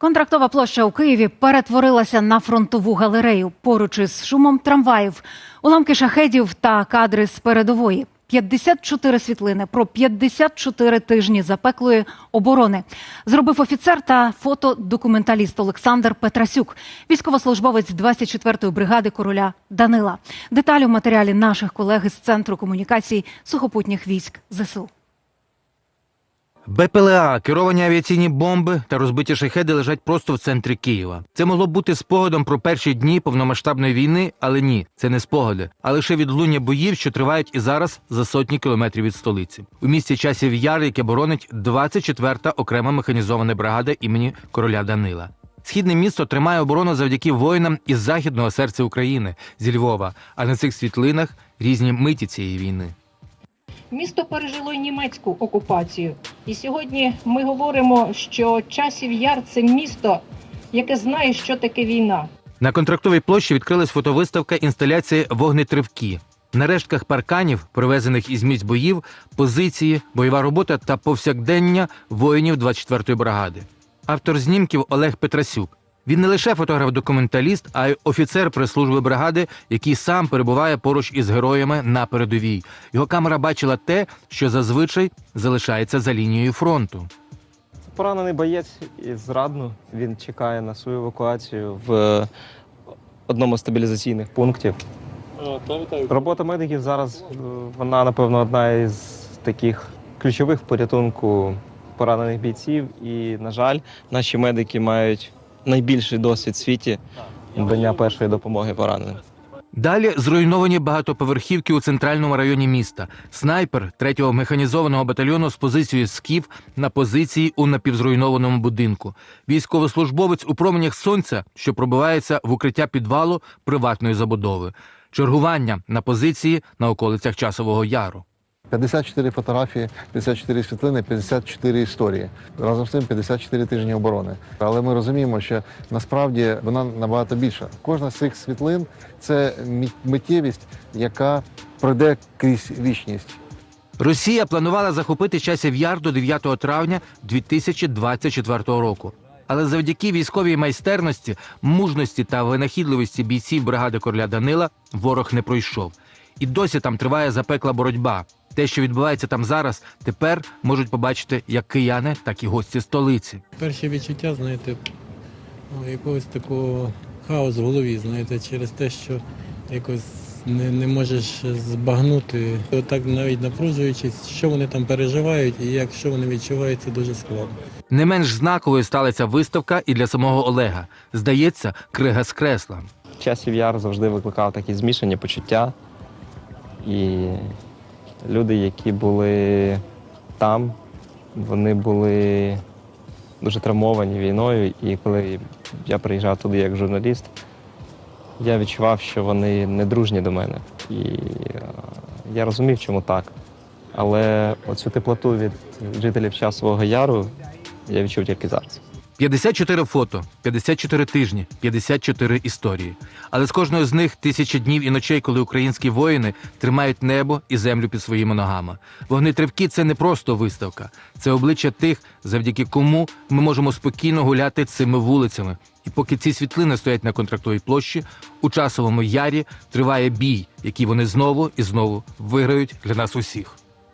Контрактова площа у Києві перетворилася на фронтову галерею поруч із шумом трамваїв, уламки шахедів та кадри з передової. 54 світлини про 54 тижні запеклої оборони зробив офіцер та фотодокументаліст Олександр Петрасюк, військовослужбовець 24-ї бригади короля Данила. Деталі в матеріалі наших колег із центру комунікацій сухопутніх військ ЗСУ. БПЛА, керовані авіаційні бомби та розбиті шахеди лежать просто в центрі Києва. Це могло б бути спогадом про перші дні повномасштабної війни, але ні, це не спогади, а лише відлуння боїв, що тривають і зараз за сотні кілометрів від столиці. У місті часів Яр, яке боронить 24-та окрема механізована бригада імені короля Данила. Східне місто тримає оборону завдяки воїнам із західного серця України зі Львова. А на цих світлинах різні миті цієї війни. Місто пережило й німецьку окупацію. І сьогодні ми говоримо, що часів яр це місто, яке знає, що таке війна. На контрактовій площі відкрилась фотовиставка інсталяції Вогнетривки. На рештках парканів, привезених із місць боїв, позиції, бойова робота та повсякдення воїнів 24-ї бригади. Автор знімків Олег Петрасюк. Він не лише фотограф-документаліст, а й офіцер прес-служби бригади, який сам перебуває поруч із героями на передовій. Його камера бачила те, що зазвичай залишається за лінією фронту. Поранений боєць із Радну. Він чекає на свою евакуацію в одному з стабілізаційних пунктів. Робота медиків зараз е, вона, напевно, одна із таких ключових порятунку поранених бійців. І, на жаль, наші медики мають найбільший досвід в світі надання першої допомоги пораненим. Далі зруйновані багатоповерхівки у центральному районі міста. Снайпер 3-го механізованого батальйону з позицією скіф на позиції у напівзруйнованому будинку. Військовослужбовець у променях сонця, що пробивається в укриття підвалу приватної забудови. Чергування на позиції на околицях часового яру. 54 фотографії, 54 світлини, 54 історії. Разом з тим 54 тижні оборони. Але ми розуміємо, що насправді вона набагато більша. Кожна з цих світлин це миттєвість, яка пройде крізь вічність. Росія планувала захопити часів яр до 9 травня 2024 року. Але завдяки військовій майстерності, мужності та винахідливості бійців бригади короля Данила ворог не пройшов. І досі там триває запекла боротьба. Те, що відбувається там зараз, тепер можуть побачити як кияни, так і гості столиці. Перші відчуття, знаєте, ну, якогось такого хаосу в голові, знаєте, через те, що якось не, не можеш збагнути. Отак навіть напружуючись, що вони там переживають і як що вони відчувають, це дуже складно. Не менш знаковою стала ця виставка і для самого Олега. Здається, крига з кресла. Часів яр завжди викликав такі змішані почуття. І люди, які були там, вони були дуже травмовані війною. І коли я приїжджав туди як журналіст, я відчував, що вони не дружні до мене. І е, я розумів, чому так. Але оцю теплоту від жителів часового яру я відчув тільки зараз. 54 фото, 54 тижні, 54 історії. Але з кожної з них тисячі днів і ночей, коли українські воїни тримають небо і землю під своїми ногами. Вогнетривки це не просто виставка, це обличчя тих, завдяки кому ми можемо спокійно гуляти цими вулицями. І поки ці світлини стоять на контрактовій площі, у часовому ярі триває бій, який вони знову і знову виграють для нас усіх.